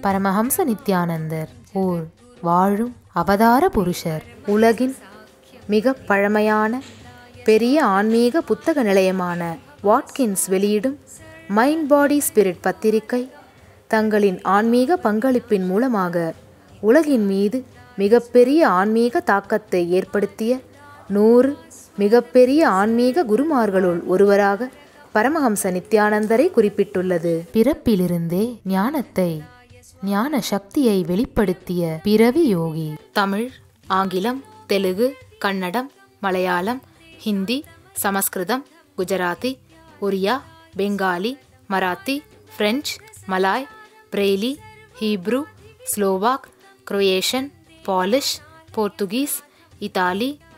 பரமஹம்ச நித்யானந்தர் ஓர் வாழும் அவதார புருஷர். உலகின் மிக பழமையான பெரிய ஆன்மீக புத்தக நிலையமான வாட்கின்ஸ் வெளியிடும் மைண்ட் பாடி ஸ்பிரிட் பத்திரிகை தங்களின் ஆன்மீக பங்களிப்பின் மூலமாக உலகின் மீது மிகப்பெரிய ஆன்மீக தாக்கத்தை ஏற்படுத்திய நூறு மிகப்பெரிய ஆன்மீக குருமார்களுள் ஒருவராக பரமஹம்ச நித்யானந்தரை குறிப்பிட்டுள்ளது. பிறப்பிலிருந்தே ஞானத்தை ஞான சக்தியை வெளிப்படுத்திய பிறவி யோகி. தமிழ் ஆங்கிலம் Telugu Kannadam Malayalam Hindi Samskritam Gujarati Oriya Bengali Marathi French Malay Braille Hebrew Slovak Croatian Polish Portuguese Italy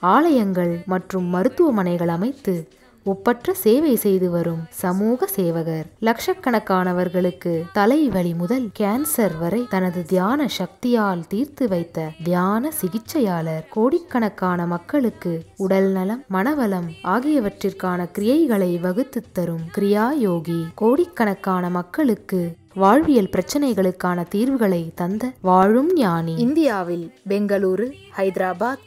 ஆலயங்கள் மற்றும் மருத்துவமனைகள் அமைத்து ஒப்பற்ற சேவை செய்து வரும் சமூக சேவகர். லட்சக்கணக்கானவர்களுக்கு தலைவலி முதல் கேன்சர் வரை தனது தியான சக்தியால் தீர்த்து வைத்த தியான சிகிச்சையாளர். கோடிக்கணக்கான மக்களுக்கு உடல் நலம் மனவளம் ஆகியவற்றிற்கான கிரியைகளை வகுத்து தரும் கிரியா யோகி கோடிக்கணக்கான மக்களுக்கு வாழ்வியல் பிரச்சனைகளுக்கான தீர்வுகளை தந்த வாழும் ஞானி. இந்தியாவில் பெங்களூரு ஹைதராபாத்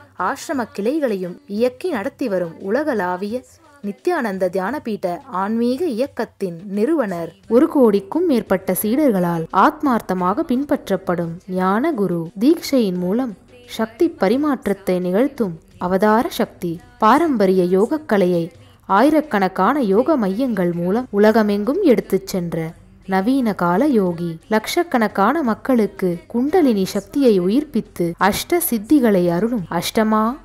ஆசிரம கிளைகளையும் இயக்கி நடத்தி வரும் உலகளாவிய நித்யானந்த தியானபீட ஆன்மீக இயக்கத்தின் நிறுவனர். ஒரு கோடிக்கும் மேற்பட்ட சீடர்களால் ஆத்மார்த்தமாக பின்பற்றப்படும் ஞான குரு தீட்சையின் மூலம் சக்தி பரிமாற்றத்தை நிகழ்த்தும் அவதார சக்தி. பாரம்பரிய யோகக்கலையை ஆயிரக்கணக்கான யோக மையங்கள் மூலம் உலகமெங்கும் எடுத்துச் சென்ற நவீன கால யோகி. லட்சக்கணக்கான மக்களுக்கு குண்டலினி சக்தியை உயிர்ப்பித்து அஷ்ட சித்திகளை அருளும். அஷ்டமா?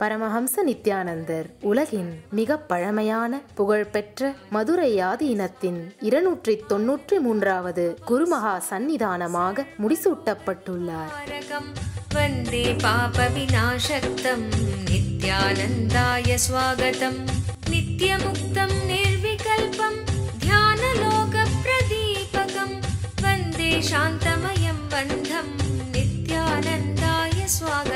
பரமஹம்ச நித்யானந்தர் உலகின் மிக பழமையான புகழ்பெற்ற மதுரையாதி இனத்தின் இருநூற்றி தொன்னூற்றி மூன்றாவது குருமகா சந்நிதானமாக முடிசூட்டப்பட்டுள்ளார். வந்தே பாப விநாசக்தம் நித்யானந்தாய சுவாகதம். நித்யமுக்தம் நிர்விகல்பம் தியானலோக பிரதீபகம். வந்தே சாந்தமயம் பந்தம் நித்யானந்தாய ஸ்வாகதம்